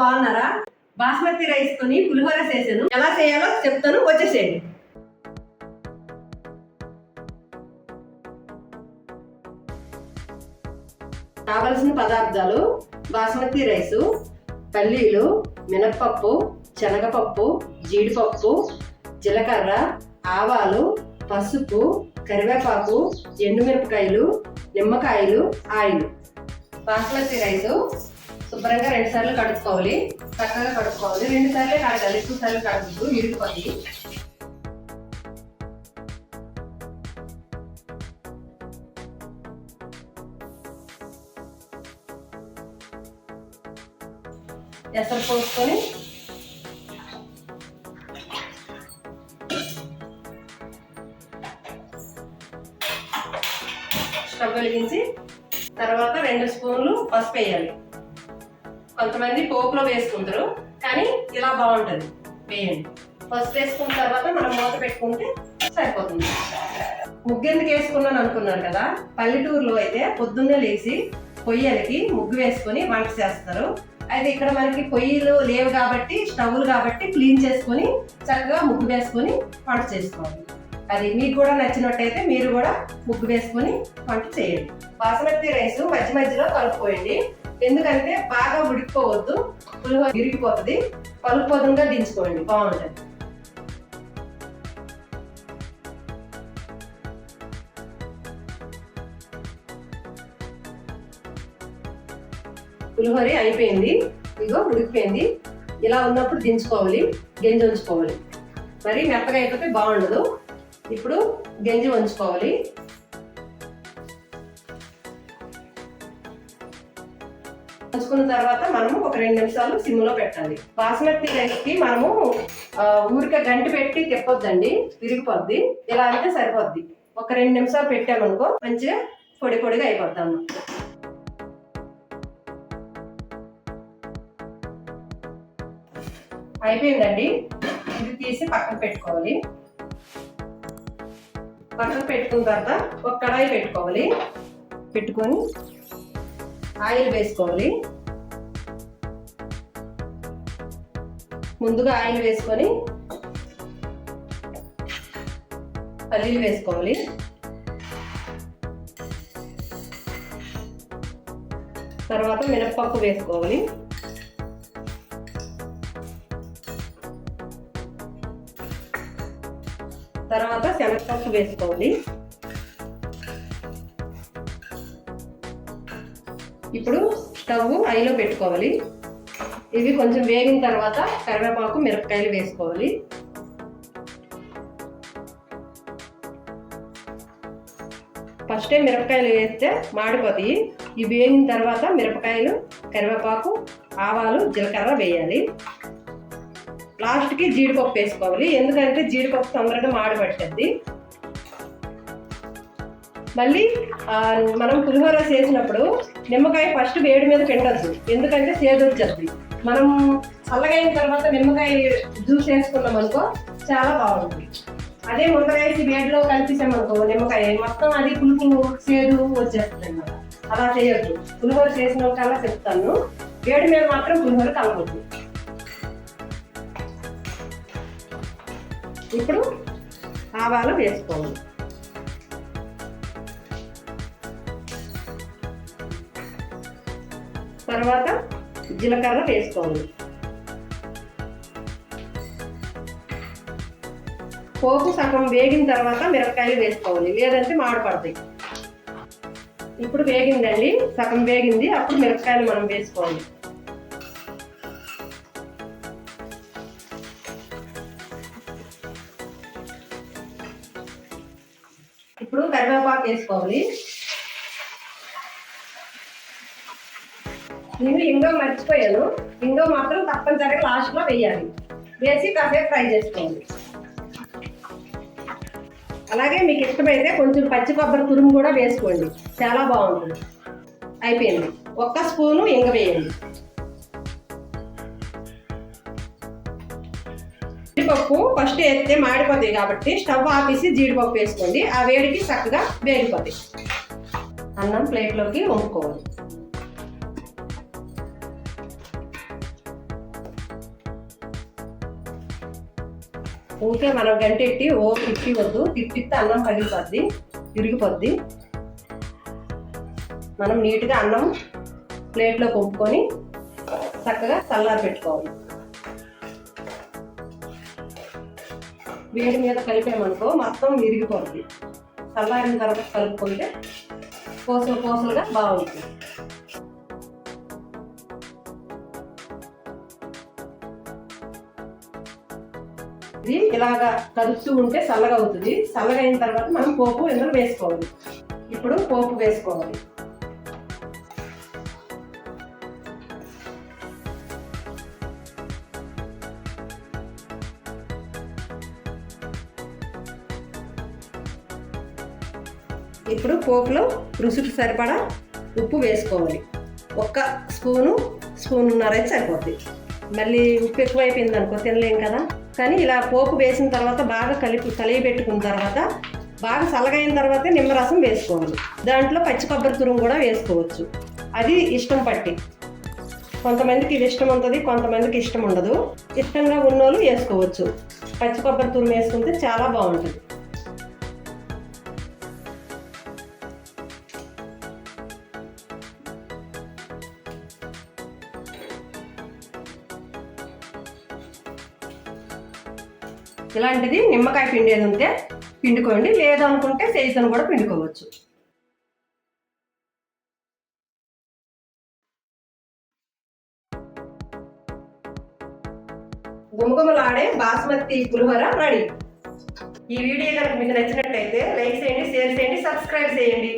బాగున్నారా? బాస్మతి రైస్ కొని పులిహోర చేసాను ఎలా చేయాలో చెప్తాను వచ్చేసేయండి. కావలసిన పదార్థాలు బాస్మతి రైసు పల్లీలు మినప్పప్పు శనగపప్పు జీడిపప్పు జీలకర్ర ఆవాలు పసుపు కరివేపాకు ఎండుమిరపకాయలు నిమ్మకాయలు ఆయిల్. బాస్మతి రైసు శుభ్రంగా రెండు సార్లు కడుక్కోవాలి. చక్కగా కడుక్కోవాలి. రెండు సార్లే కడగాలి. ఎక్కువ సార్లు కడగద్దు. ఇరిగిపోయి ఎసరు పోసుకొని స్టవ్ వెలిగించి తర్వాత రెండు స్పూన్లు పసుపు వేయాలి. కొంతమంది పోపులో వేసుకుంటారు కానీ ఇలా బాగుంటుంది. వేయండి. ఫస్ట్ వేసుకున్న తర్వాత మనం మూత పెట్టుకుంటే సరిపోతుంది. ముగ్గు ఎందుకు వేసుకున్నాను అనుకున్నారు కదా? పల్లెటూరులో అయితే పొద్దున్నే లేచి పొయ్యలకి ముగ్గు వేసుకొని వంట చేస్తారు. అయితే ఇక్కడ మనకి పొయ్యిలు లేవు కాబట్టి స్టవ్లు కాబట్టి క్లీన్ చేసుకొని చక్కగా ముగ్గు వేసుకొని వంట చేసుకోవాలి. అది మీకు కూడా నచ్చినట్టయితే మీరు కూడా ముగ్గు వేసుకొని వంట చేయండి. బాసమతి రైస్ మధ్య మధ్యలో కలుపుకోండి. ఎందుకంటే బాగా ఉడికిపోవద్దు పులిహోర విరిగిపోతుంది పలుపు పదునుగా దించుకోండి బాగుంటుంది. పులిహోర అయిపోయింది ఇగో ఉడికిపోయింది. ఇలా ఉన్నప్పుడు దించుకోవాలి గంజి ఉంచుకోవాలి. మరి మెత్తగా అయిపోతే బాగుండదు. ఇప్పుడు గెంజి ఉంచుకోవాలి. ఉంచుకున్న తర్వాత మనము ఒక రెండు నిమిషాలు సిమ్లో పెట్టాలి. బాస్మతి రైస్కి మనము ఊరికే గంటి పెట్టి తిప్పొద్దండి. విరిగిపోద్ది ఇలా అంటే సరిపోద్ది. ఒక రెండు నిమిషాలు పెట్టామనుకో మంచిగా పొడి పొడిగా అయిపోతాము. అయిపోయిందండి. ఇది తీసి పక్కన పెట్టుకోవాలి. పక్కన పెట్టుకున్న తర్వాత ఒక కడాయి పెట్టుకోవాలి. పెట్టుకొని ఆయిల్ వేసుకోవాలి. ముందుగా ఆయిల్ వేసుకొని పల్లీలు వేసుకోవాలి. తర్వాత మినప్పప్పు వేసుకోవాలి. తర్వాత శనగపప్పు వేసుకోవాలి. ఇప్పుడు స్టవ్ ఐలో పెట్టుకోవాలి. ఇవి కొంచెం వేగిన తర్వాత కరివేపాకు మిరపకాయలు వేసుకోవాలి. ఫస్టే మిరపకాయలు వేస్తే మాడిపోతాయి. ఇవి వేగిన తర్వాత మిరపకాయలు కరివేపాకు ఆవాలు జీలకర్ర వేయాలి. లాస్ట్కి జీడిపప్పు వేసుకోవాలి. ఎందుకంటే జీడిపప్పు తొందరగా మాడబట్టద్ది మళ్ళీ మనం పులిహోర చేసినప్పుడు నిమ్మకాయ ఫస్ట్ వేడి మీద పిండొద్దు. ఎందుకంటే చేదు వచ్చేది. మనం చల్లగైన తర్వాత నిమ్మకాయ జ్యూస్ వేసుకున్నాం అనుకో చాలా బాగుంటుంది. అదే ముందరేసి వేడిలో కలిపేసామనుకో నిమ్మకాయ మొత్తం అది పులుపు సేదు వచ్చేస్తుంది అనమాట అలా చేయొద్దు. పులిహోర చేసిన కన్నా చెప్తాను. వేడి మీద మాత్రం పులిహోర కలగొద్దు ఇప్పుడు ఆవాలు వేసుకోవాలి. తర్వాత జీలకర్ర వేసుకోవాలి. పోపు సగం వేగిన తర్వాత మిరపకాయలు వేసుకోవాలి. లేదంటే మాడపడతాయి ఇప్పుడు వేగిందండి. సగం వేగింది. అప్పుడు మిరపకాయలు మనం వేసుకోవాలి. ఇప్పుడు కరివేపాకు వేసుకోవాలి. నేను ఇంగో మర్చిపోయాను. ఇంగో మాత్రం తప్పనిసరిగా లాస్ట్లో వేయాలి. వేసి కాసేపు ఫ్రై చేసుకోండి. అలాగే మీకు ఇష్టమైతే కొంచెం పచ్చి కొబ్బరి తురుము కూడా వేసుకోండి. చాలా బాగుంటుంది. అయిపోయింది. ఒక్క స్పూను ఇంగ వేయండి. జీడిపప్పు ఫస్ట్ వేస్తే మాడిపోతాయి కాబట్టి స్టవ్ ఆపేసి జీడిపప్పు వేసుకోండి. ఆ వేడికి చక్కగా వేగిపోతాయి. అన్నం ప్లేట్లోకి వంపుకోవాలి. ఊరికే మనం గంటెట్టి ఓ తిప్పి వద్దు తిప్పిస్తే అన్నం పగిలిపోద్ది విరిగిపోద్ది. మనం నీట్గా అన్నం ప్లేట్లో పంపుకొని చక్కగా చల్లారి పెట్టుకోవాలి. వేడి మీద కలిపామనుకో మొత్తం విరిగిపోతుంది చల్లారిన తర్వాత కలుపుకుంటే పోసలు పోసలుగా బాగుంటుంది. అవుతుంది. ఇలాగా కలుపుతూ ఉంటే చల్లగా అవుతుంది. చల్లగా అయిన తర్వాత మనం పోపు ఇందులో వేసుకోవాలి? ఇప్పుడు పోపు వేసుకోవాలి. ఇప్పుడు పోపులో రుచికి సరిపడా ఉప్పు వేసుకోవాలి. ఒక్క స్పూను స్పూన్ ఉన్నారైతే సరిపోద్ది. మళ్ళీ ఉప్పు ఎక్కువైపోయింది అనుకో తినలేం కదా. కానీ ఇలా పోపు వేసిన తర్వాత బాగా కలిపి కలిగి పెట్టుకున్న తర్వాత బాగా చల్లగైన తర్వాతే నిమ్మరసం వేసుకోవాలి. దాంట్లో పచ్చి కొబ్బరి తురుము కూడా వేసుకోవచ్చు. అది ఇష్టం పట్టి. కొంతమందికి ఇది ఇష్టం ఉంటుంది కొంతమందికి ఇష్టం ఉండదు. ఇష్టంగా ఉన్నోళ్ళు వేసుకోవచ్చు. పచ్చి కొబ్బరి తురుము వేసుకుంటే చాలా బాగుంటుంది. ఇలాంటిది నిమ్మకాయ పిండేది ఉంటే పిండుకోండి. లేదు అనుకుంటే కూడా పిండుకోవచ్చు. గుమగుమలాడే బాస్మతి పులిహోర రెడీ. ఈ వీడియో కనుక మీకు నచ్చినట్టయితే లైక్ చేయండి షేర్ చేయండి సబ్స్క్రైబ్ చేయండి.